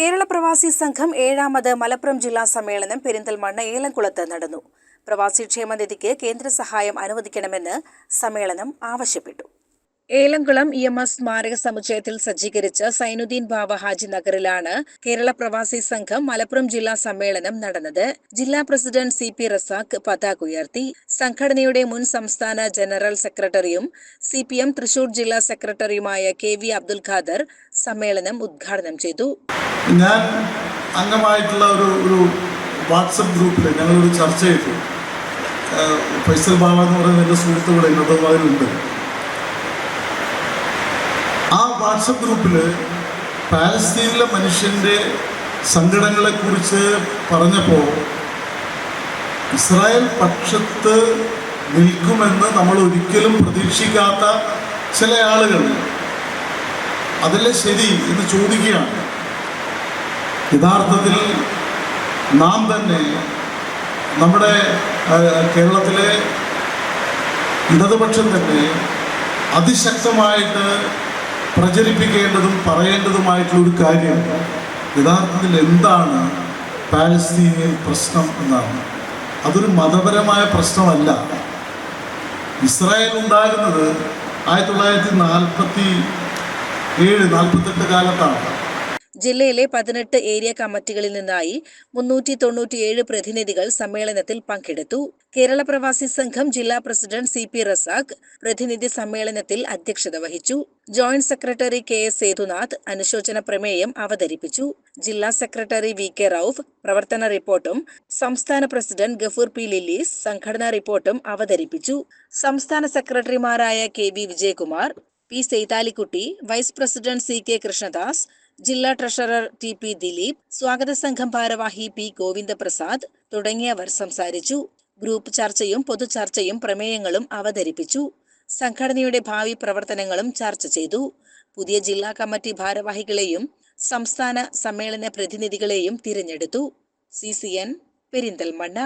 കേരള പ്രവാസി സംഘം ഏഴാമത് മലപ്പുറം ജില്ലാ സമ്മേളനം പെരിന്തൽമണ്ണ ഏലംകുളത്ത് നടന്നു. പ്രവാസി ക്ഷേമനിധിക്ക് കേന്ദ്ര സഹായം അനുവദിക്കണമെന്ന് സമ്മേളനം ആവശ്യപ്പെട്ടു. ഏലംകുളം ഇ എം എസ് സ്മാരക സമുച്ചയത്തിൽ സജ്ജീകരിച്ച സൈനുദ്ദീൻ ബാബ ഹാജി നഗറിലാണ് കേരള പ്രവാസി സംഘം മലപ്പുറം ജില്ലാ സമ്മേളനം നടന്നത്. ജില്ലാ പ്രസിഡന്റ് സി പി റസാഖ് പതാക ഉയർത്തി. സംഘടനയുടെ മുൻ സംസ്ഥാന ജനറൽ സെക്രട്ടറിയും സി പി എം തൃശൂർ ജില്ലാ സെക്രട്ടറിയുമായ കെ വി അബ്ദുൽ ഖാദർ സമ്മേളനം ഉദ്ഘാടനം ചെയ്തു. ഞാൻ അംഗമായിട്ടുള്ള ഒരു ഒരു വാട്സപ്പ് ഗ്രൂപ്പിൽ ഞങ്ങളൊരു ചർച്ച ചെയ്തു. ഫൈസൽ ബാബ എന്ന് പറയുന്ന എന്റെ സുഹൃത്തുക്കളെ ഇന്നത്തെ ആ വാട്സപ്പ് ഗ്രൂപ്പിൽ പാലസ്തീനിലെ മനുഷ്യന്റെ സങ്കടങ്ങളെക്കുറിച്ച് പറഞ്ഞപ്പോൾ ഇസ്രായേൽ പക്ഷത്ത് നിൽക്കുമെന്ന് നമ്മൾ ഒരിക്കലും പ്രതീക്ഷിക്കാത്ത ചില ആളുകൾ. അതല്ലേ ശരി എന്ന് ചോദിക്കുകയാണ്. യഥാർത്ഥത്തിൽ നാം തന്നെ നമ്മുടെ കേരളത്തിലെ ഇടതുപക്ഷം തന്നെ അതിശക്തമായിട്ട് പ്രചരിപ്പിക്കേണ്ടതും പറയേണ്ടതുമായിട്ടുള്ള ഒരു കാര്യം യഥാർത്ഥത്തിൽ എന്താണ് പാലസ്തീനിയൻ പ്രശ്നം എന്നാണ്. അതൊരു മതപരമായ പ്രശ്നമല്ല. ഇസ്രായേൽ ഉണ്ടാകുന്നത് ആയിരത്തി തൊള്ളായിരത്തി നാൽപ്പത്തി ഏഴ് നാൽപ്പത്തെട്ട് കാലത്താണ്. ജില്ലയിലെ പതിനെട്ട് ഏരിയ കമ്മിറ്റികളിൽ നിന്നായി മുന്നൂറ്റി തൊണ്ണൂറ്റിയേഴ് പ്രതിനിധികൾ സമ്മേളനത്തിൽ പങ്കെടുത്തു. കേരള പ്രവാസി സംഘം ജില്ലാ പ്രസിഡന്റ് സി പി റസാഖ് പ്രതിനിധി സമ്മേളനത്തിൽ അധ്യക്ഷത വഹിച്ചു. Joint secretary K S Sethunath അനുശോചന പ്രമേയം അവതരിപ്പിച്ചു. ജില്ലാ സെക്രട്ടറി വി കെ റൌഫ് പ്രവർത്തന റിപ്പോർട്ടും സംസ്ഥാന പ്രസിഡന്റ് ഗഫൂർ പി ലില്ലീസ് സംഘടനാ റിപ്പോർട്ടും അവതരിപ്പിച്ചു. സംസ്ഥാന സെക്രട്ടറിമാരായ K V Vijayakumar P Saithalikutty vice president C K Krishnadas ജില്ലാ ട്രഷറർ ടി പി ദിലീപ് സ്വാഗത സംഘം ഭാരവാഹി പി ഗോവിന്ദപ്രസാദ് തുടങ്ങിയവർ സംസാരിച്ചു. ഗ്രൂപ്പ് ചർച്ചയും പൊതുചർച്ചയും പ്രമേയങ്ങളും അവതരിപ്പിച്ചു. സംഘടനയുടെ ഭാവി പ്രവർത്തനങ്ങളും ചർച്ച ചെയ്തു. പുതിയ ജില്ലാ കമ്മിറ്റി ഭാരവാഹികളെയും സംസ്ഥാന സമ്മേളന പ്രതിനിധികളെയും തിരഞ്ഞെടുത്തു. C C N Perinthalmanna.